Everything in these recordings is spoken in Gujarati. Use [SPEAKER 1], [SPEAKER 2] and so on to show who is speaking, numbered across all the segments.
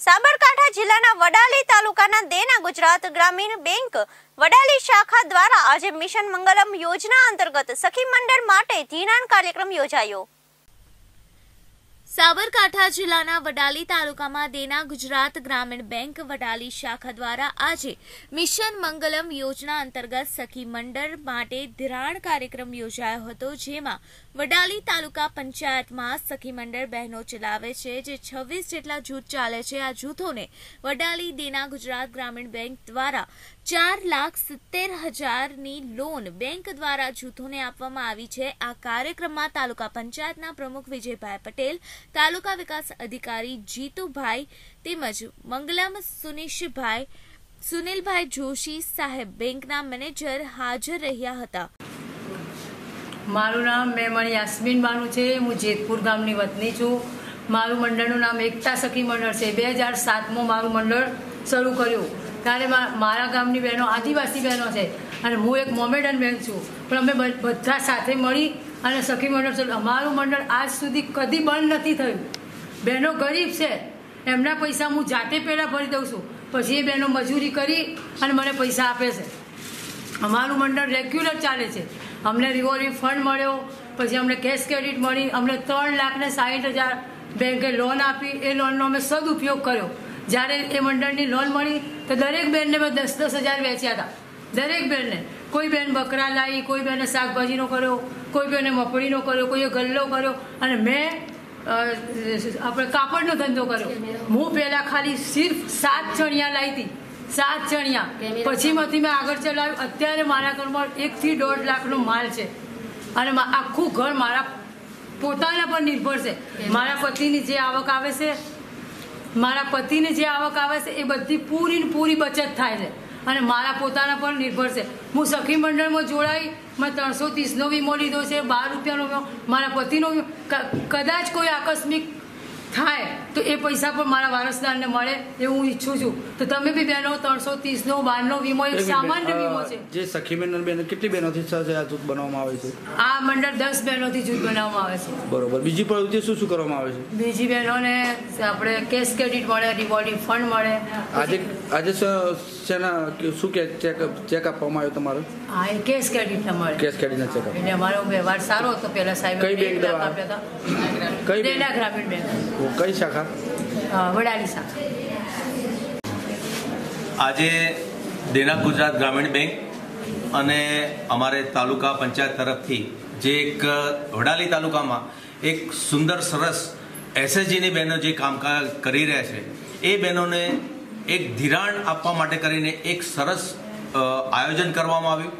[SPEAKER 1] સાબરકાંઠા જિલ્લાના વડાલી તાલુકાના દેના ગુજરાત ગ્રામીણ બેંક વડાલી શાખા દ્વારા આજે મિશન મંગલમ યોજના અંતર્ગત સખી મંડળ માટે ધિરાણ કાર્યક્રમ યોજાયો. સાબરકાંઠા જિલ્લાના વડાલી તાલુકામાં દેના ગુજરાત ગ્રામીણ બેંક વડાલી શાખા દ્વારા આજે મિશન મંગલમ યોજના અંતર્ગત સખી મંડળ માટે ધિરાણ કાર્યક્રમ યોજાયો હતો, જેમાં વડાલી તાલુકા પંચાયતમાં સખી મંડળ બહેનો ચલાવે છે, જે છવ્વીસ જેટલા જૂથ ચાલે છે. આ જૂથોને વડાલી દેના ગુજરાત ગ્રામીણ બેંક દ્વારા ચાર લાખ સિત્તેર હજારની લોન બેંક દ્વારા જૂથોને આપવામાં આવી છે. આ કાર્યક્રમમાં તાલુકા પંચાયતના પ્રમુખ વિજયભાઈ પટેલ, તાલુકા વિકાસ અધિકારી જીતુભાઈ તેમજ મંગલમ સુનિશભાઈ, સુનિલભાઈ જોશી સાહેબ બેંકના મેનેજર હાજર રહ્યા હતા.
[SPEAKER 2] મારું નામ મેમણ યાસ્મીન બાનુ છે. હું જેતપુર ગામની વતની છું. મારું મંડળનું નામ એકતા સખી મંડળ છે. બે હજાર સાતમાં મારું મંડળ શરૂ કર્યું. ત્યારે મારા ગામની બહેનો, આદિવાસી બહેનો છે. અને હું એક મોમેડન બેન છું. પણ અમે બધા સાથે મળી અને સખી મંડળ અમારું મંડળ આજ સુધી કદી બંધ નથી થયું. બહેનો ગરીબ છે. એમના પૈસા હું જાતે પહેલાં ભરી દઉં છું. પછી એ બહેનો મજૂરી કરી અને મને પૈસા આપે છે. અમારું મંડળ રેગ્યુલર ચાલે છે. અમને રિવોલ્વિંગ ફંડ મળ્યો. પછી અમને કેશ ક્રેડિટ મળી. અમને ત્રણ લાખને સાહીઠ હજાર બેંકે લોન આપી. એ લોનનો અમે સદુપયોગ કર્યો. જ્યારે એ મંડળની લોન મળી તો દરેક બેનને મેં દસ દસ હજાર વેચ્યા હતા દરેક બેનને. કોઈ બેન બકરા લાવી કોઈ બહેને શાકભાજીનો કર્યો કોઈ બેને મફળીનો કર્યો કોઈએ ગલ્લો કર્યો. અને મેં આપણે કાપડનો ધંધો કર્યો. હું પહેલાં ખાલી સિર્ફ સાત ચણિયા લાવી હતી સાત ચણિયા. પછીમાંથી મેં આગળ ચલાવ્યું. અત્યારે મારા ઘરમાં એકથી દોઢ લાખનો માલ છે. અને આખું ઘર મારા પોતાના પર નિર્ભર છે. મારા પતિની જે આવક આવે છે મારા પતિને જે આવક આવે છે, એ બધી પૂરી પૂરી બચત થાય છે. અને મારા પોતાના પર નિર્ભર છે. હું સખી મંડળમાં જોડાઈ, મેં ત્રણસો ત્રીસનો વીમો લીધો છે, બાર રૂપિયાનો મારા પતિનો કદાચ કોઈ આકસ્મિક થાય તો એ પૈસા પણ મારા વારસદારને મળે એવું હું ઈચ્છું છું. તો તમે બી બહેનો ત્રણસો ત્રીસનો બારનો વીમો એક સામાન્ય વીમો છે.
[SPEAKER 3] જે સખી બહેન બહેનો કેટલી બહેનોથી આ જૂથ બનાવવામાં આવે છે?
[SPEAKER 2] આ મંડળ દસ બહેનોથી જૂથ બનાવવામાં આવે છે.
[SPEAKER 3] બરોબર. બીજી પ્રવૃત્તિ શું શું કરવામાં આવે છે?
[SPEAKER 2] બીજી બહેનોને આપણે કેશ ક્રેડિટ મળે રિવોર્ડિંગ ફંડ મળે.
[SPEAKER 3] આજે આજે શેના શું કે ચેક ચેક આપવામાં આવ્યો તમારો?
[SPEAKER 2] હા એ કેશ ક્રેડિટ મળે.
[SPEAKER 3] કેશ કાઢીને ચેક
[SPEAKER 2] એટલે અમારો વ્યવહાર સારો હતો. પેલા સાહેબ
[SPEAKER 3] કઈ બેંક દ્વારા? કઈ બેંક?
[SPEAKER 2] ગ્રામીણ બેંક
[SPEAKER 3] કઈ શાખા?
[SPEAKER 2] વડાલી શાખા.
[SPEAKER 4] આજે દેના ગુજરાત ગ્રામીણ બેંક અને અમારે તાલુકા પંચાયત તરફથી જે એક વડાલી તાલુકામાં એક સુંદર સરસ એસએસજીની બહેનો જે કામકાજ કરી રહ્યા છે એ બહેનોને એક ધિરાણ આપવા માટે કરીને એક સરસ આયોજન કરવામાં આવ્યું.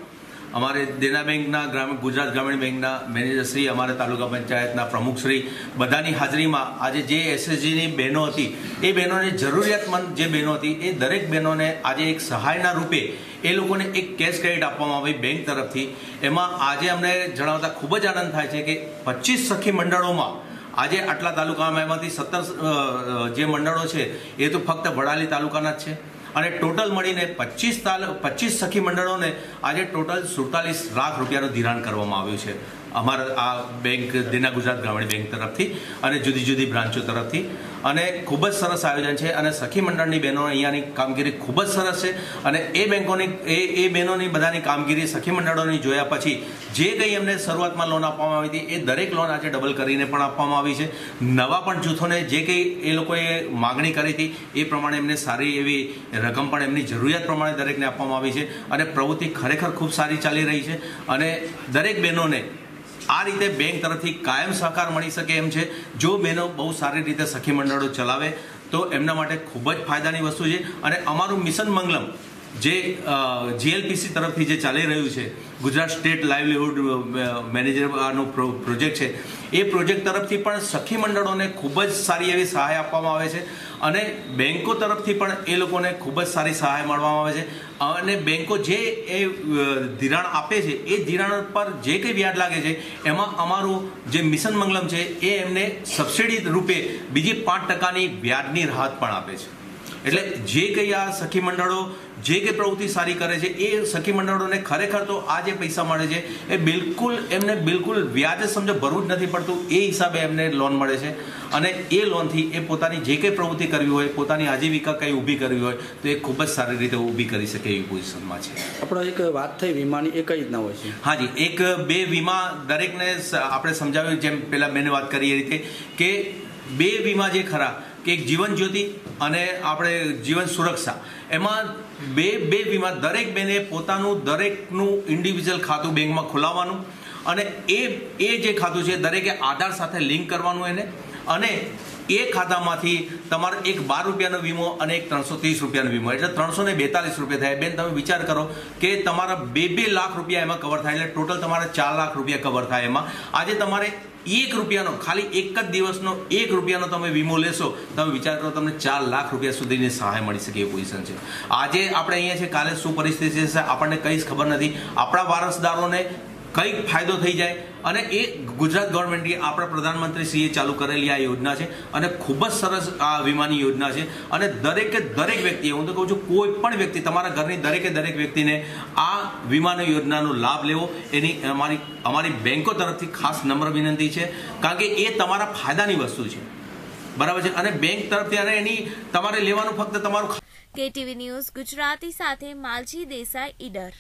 [SPEAKER 4] અમારે દેના બેંકના ગ્રામીણ, ગુજરાત ગ્રામીણ બેંકના મેનેજરશ્રી અમારા તાલુકા પંચાયતના પ્રમુખશ્રી બધાની હાજરીમાં આજે જે એસએસજીની બહેનો હતી, એ બહેનોને જરૂરિયાતમંદ જે બહેનો હતી, એ દરેક બહેનોને આજે એક સહાયના રૂપે એ લોકોને એક કેશ ક્રેડિટ આપવામાં આવી બેંક તરફથી. એમાં આજે અમને જણાવતા ખૂબ જ આનંદ થાય છે કે પચીસ સખી મંડળોમાં આજે આટલા તાલુકામાં એમાંથી સત્તર જે મંડળો છે, એ તો ફક્ત વડાલી તાલુકાના જ છે. અને ટોટલ મળીને પચીસ તાલ પચીસ સખી મંડળોને આજે ટોટલ સુડતાલીસ લાખ રૂપિયાનું ધિરાણ કરવામાં આવ્યું છે. અમારા આ બેંક, દેના ગુજરાત ગ્રામીણ બેંક તરફથી અને જુદી જુદી બ્રાન્ચો તરફથી. અને ખૂબ જ સરસ આયોજન છે અને સખી મંડળની બહેનો અહીંયાની કામગીરી ખૂબ જ સરસ છે. અને એ બેંકોની, એ એ બહેનોની બધાની કામગીરી સખી મંડળોની જોયા પછી જે કંઈ એમને શરૂઆતમાં લોન આપવામાં આવી હતી એ દરેક લોન આજે ડબલ કરીને પણ આપવામાં આવી છે. નવા પણ જૂથોને જે કંઈ એ લોકોએ માગણી કરી હતી એ પ્રમાણે એમને સારી એવી રકમ પણ એમની જરૂરિયાત પ્રમાણે દરેકને આપવામાં આવી છે. અને પ્રવૃત્તિ ખરેખર ખૂબ સારી ચાલી રહી છે. અને દરેક બહેનોને આ રીતે બેંક તરફથી કાયમ સહકાર મળી શકે એમ છે. જો બહેનો બહુ સારી રીતે સખી મંડળો ચલાવે, તો એમના માટે ખૂબ જ ફાયદાની વસ્તુ છે. અને અમારું મિશન મંગલમ જે જીએલપીસી તરફથી જે ચાલી રહ્યું છે, ગુજરાત સ્ટેટ લાઇવલીહુડ મેનેજરનો પ્રોજેક્ટ છે, એ પ્રોજેક્ટ તરફથી પણ સખી મંડળોને ખૂબ જ સારી એવી સહાય આપવામાં આવે છે. અને બેન્કો તરફથી પણ એ લોકોને ખૂબ જ સારી સહાય મળવામાં આવે છે. અને બેન્કો જે એ ધિરાણ આપે છે, એ ધિરાણ પર જે કંઈ વ્યાજ લાગે છે, એમાં અમારું જે મિશન મંગલમ છે, એ એમને સબસિડી રૂપે બીજી પાંચ ટકાની વ્યાજની રાહત પણ આપે છે. એટલે જે કંઈ આ સખી મંડળો જે કંઈ પ્રવૃત્તિ સારી કરે છે એ સખી મંડળોને ખરેખર તો આ જે પૈસા મળે છે એ બિલકુલ એમને બિલકુલ વ્યાજ સમજો ભરવું જ નથી પડતું. એ હિસાબે એમને લોન મળે છે. અને એ લોનથી એ પોતાની જે કંઈ પ્રવૃત્તિ કરવી હોય પોતાની આજીવિકા કંઈ ઊભી કરવી હોય તો એ ખૂબ જ સારી રીતે ઊભી કરી શકે એવી પોઝિશનમાં છે.
[SPEAKER 3] આપણો એક વાત થઈ વીમાની એ કઈ રીતના હોય છે?
[SPEAKER 4] હાજી એક બે વીમા દરેકને આપણે સમજાવ્યું જેમ પેલા બેને વાત કરી એ રીતે કે બે વીમા જે ખરા કે એક જીવન જ્યોતિ અને આપણે જીવન સુરક્ષા. એમાં બે બે વીમા દરેક બેને પોતાનું, દરેકનું ઇન્ડિવિજ્યુઅલ ખાતું બેંકમાં ખોલાવવાનું અને એ એ જે ખાતું છે દરેકે આધાર સાથે લિંક કરવાનું એને અને એ ખાતામાંથી તમારે એક બાર રૂપિયાનો વીમો અને એક ત્રણસો ત્રીસ રૂપિયાનો વીમો. એટલે ત્રણસો ને બેતાલીસ રૂપિયા થાય. બેન, તમે વિચાર કરો કે તમારા બે બે લાખ રૂપિયા એમાં કવર થાય. એટલે ટોટલ તમારે ચાર લાખ રૂપિયા કવર થાય એમાં. આજે તમારે એક રૂપિયાનો, ખાલી એક જ દિવસનો, એક રૂપિયાનો તમે વીમો લેશો, તમે વિચાર કરો તમને ચાર લાખ રૂપિયા સુધીની સહાય મળી શકે એ પોઝિશન છે. આજે આપણે અહીંયા છે, કાલે શું પરિસ્થિતિ છે આપણને કંઈ જ ખબર નથી. આપણા વારસદારોને કંઈક ફાયદો થઈ જાય અને એ ગુજરાત ગવર્મેન્ટે આપણા પ્રધાનમંત્રી શ્રીએ ચાલુ કરેલી આ યોજના છે અને ખૂબ જ સરસ આ વીમાની યોજના છે અને દરેકે દરેક વ્યક્તિએ, હું તો કહું છું, કોઈ પણ વ્યક્તિ, તમારા ઘરની દરેકે દરેક વ્યક્તિને આ વીમાની યોજનાનો લાભ લેવો, એની અમારી અમારી બેંકો તરફથી ખાસ નમ્ર વિનંતી છે, કારણ કે એ તમારા ફાયદાની વસ્તુ છે. બરાબર છે? અને બેંક તરફથી અને એની તમારે લેવાનું ફક્ત તમારું
[SPEAKER 1] કેટીવી ન્યૂઝ ગુજરાતી સાથે માલજી દેસાઈ ઈડર.